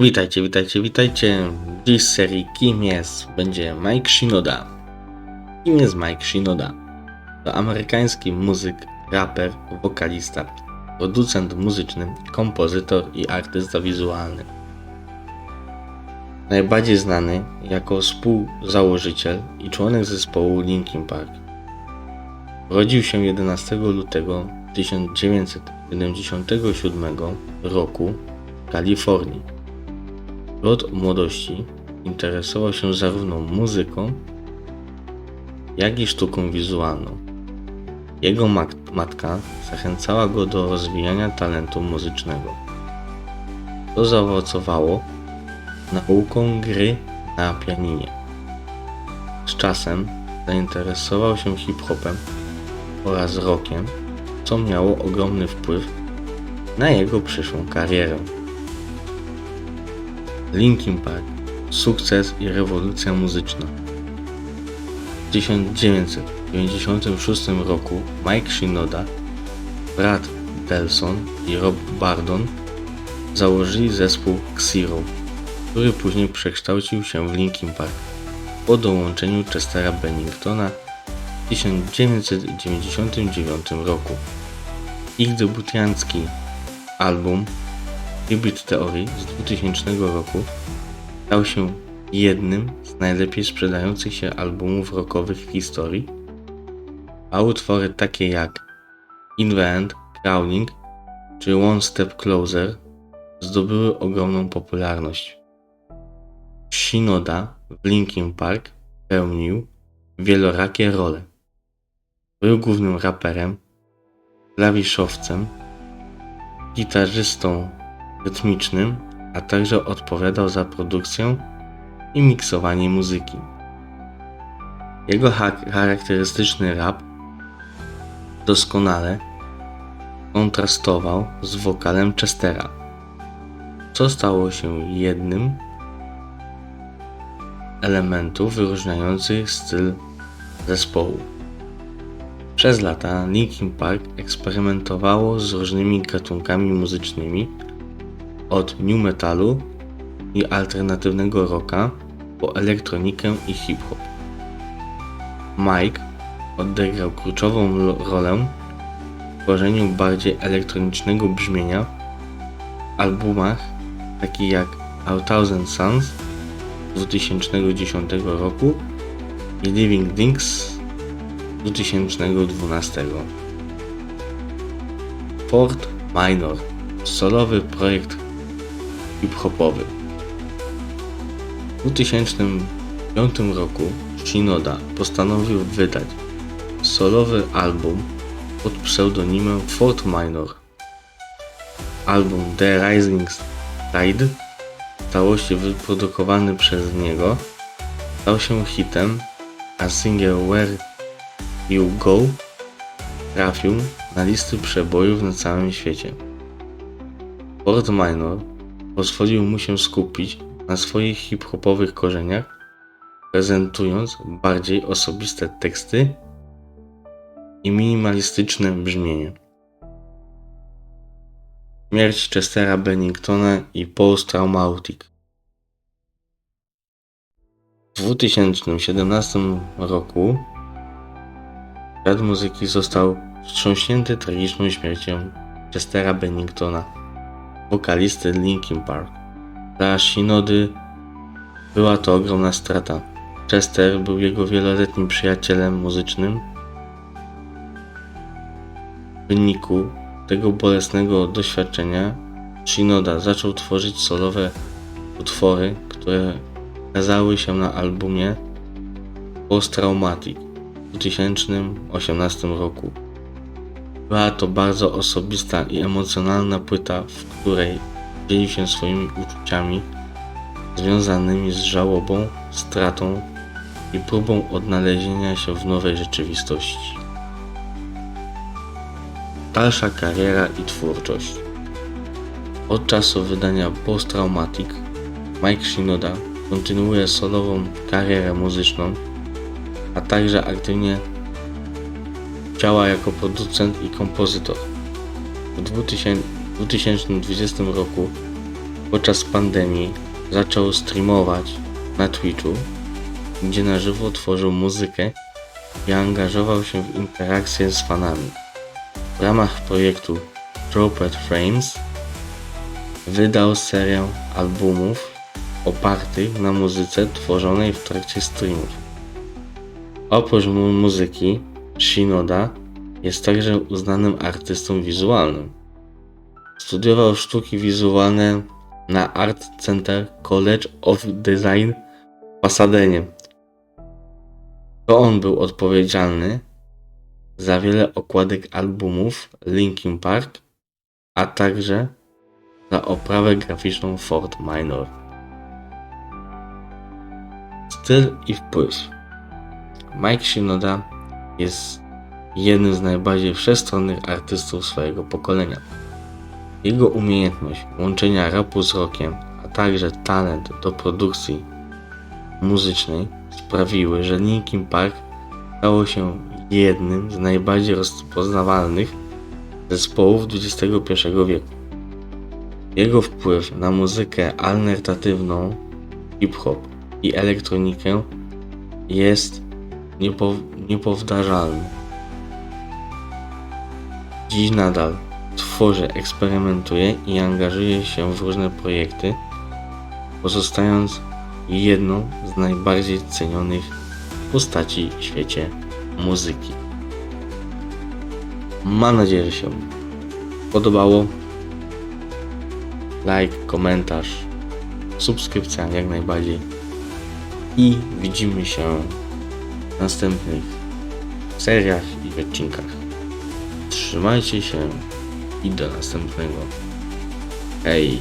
Witajcie, witajcie, witajcie. Dziś z serii Kim jest będzie Mike Shinoda. Kim jest Mike Shinoda? To amerykański muzyk, raper, wokalista, producent muzyczny, kompozytor i artysta wizualny. Najbardziej znany jako współzałożyciel i członek zespołu Linkin Park. Urodził się 11 lutego 1977 roku w Kalifornii. Od młodości interesował się zarówno muzyką, jak i sztuką wizualną. Jego mat- matka zachęcała go do rozwijania talentu muzycznego. To zaowocowało nauką gry na pianinie. Z czasem zainteresował się hip-hopem oraz rockiem, co miało ogromny wpływ na jego przyszłą karierę. Linkin Park Sukces i rewolucja muzyczna. W 1996 roku Mike Shinoda, Brad Delson i Rob Bardon założyli zespół Xero, który później przekształcił się w Linkin Park po dołączeniu Chestera Benningtona w 1999 roku. Ich debiutancki album Tribute Theory z 2000 roku stał się jednym z najlepiej sprzedających się albumów rockowych w historii, a utwory takie jak In the End, Crawling czy One Step Closer zdobyły ogromną popularność. Shinoda w Linkin Park pełnił wielorakie role. Był głównym raperem, klawiszowcem, gitarzystą rytmicznym, a także odpowiadał za produkcję i miksowanie muzyki. Jego ha- charakterystyczny rap doskonale kontrastował z wokalem Chestera, co stało się jednym elementów wyróżniających styl zespołu. Przez lata Linkin Park eksperymentowało z różnymi gatunkami muzycznymi, od new metalu i alternatywnego rocka po elektronikę i hip-hop. Mike odegrał kluczową rolę w tworzeniu bardziej elektronicznego brzmienia w albumach takich jak A Thousand Suns z 2010 roku i Living Things 2012. Fort Minor solowy projekt hip-hopowy. W 2005 roku Shinoda postanowił wydać solowy album pod pseudonimem Fort Minor. Album The Rising Tide, w całości wyprodukowany przez niego, stał się hitem, a single Where You Go trafił na listy przebojów na całym świecie. Fort Minor pozwolił mu się skupić na swoich hip-hopowych korzeniach, prezentując bardziej osobiste teksty i minimalistyczne brzmienie. Śmierć Chestera Benningtona i Post Traumatic W 2017 roku świat muzyki został wstrząśnięty tragiczną śmiercią Chestera Benningtona wokalisty Linkin Park. Dla Shinody była to ogromna strata. Chester był jego wieloletnim przyjacielem muzycznym. W wyniku tego bolesnego doświadczenia Shinoda zaczął tworzyć solowe utwory, które ukazały się na albumie Post Traumatic w 2018 roku. Była to bardzo osobista i emocjonalna płyta, w której dzielił się swoimi uczuciami związanymi z żałobą, stratą i próbą odnalezienia się w nowej rzeczywistości. Dalsza kariera i twórczość. Od czasu wydania Post Traumatic Mike Shinoda kontynuuje solową karierę muzyczną, a także aktywnie działa jako producent i kompozytor. W 2000 2020 roku podczas pandemii zaczął streamować na Twitchu, gdzie na żywo tworzył muzykę i angażował się w interakcje z fanami. W ramach projektu Dropped Frames wydał serię albumów opartych na muzyce tworzonej w trakcie streamów. Oprócz mu muzyki, Shinoda jest także uznanym artystą wizualnym. Studiował sztuki wizualne na Art Center College of Design w Pasadenie. To on był odpowiedzialny za wiele okładek albumów Linkin Park, a także za oprawę graficzną Fort Minor. Styl i wpływ Mike Shinoda jest jednym z najbardziej wszechstronnych artystów swojego pokolenia. Jego umiejętność łączenia rapu z rockiem, a także talent do produkcji muzycznej sprawiły, że Linkin Park stało się jednym z najbardziej rozpoznawalnych zespołów XXI wieku. Jego wpływ na muzykę alternatywną, hip-hop i elektronikę jest niepo, niepowtarzalny. Dziś nadal tworzy, eksperymentuje i angażuje się w różne projekty, pozostając jedną z najbardziej cenionych postaci w świecie muzyki. Mam nadzieję, że się podobało. Like, komentarz, subskrypcja jak najbardziej. I widzimy się w następnych seriach i odcinkach. Trzymajcie się i do następnego. Hej!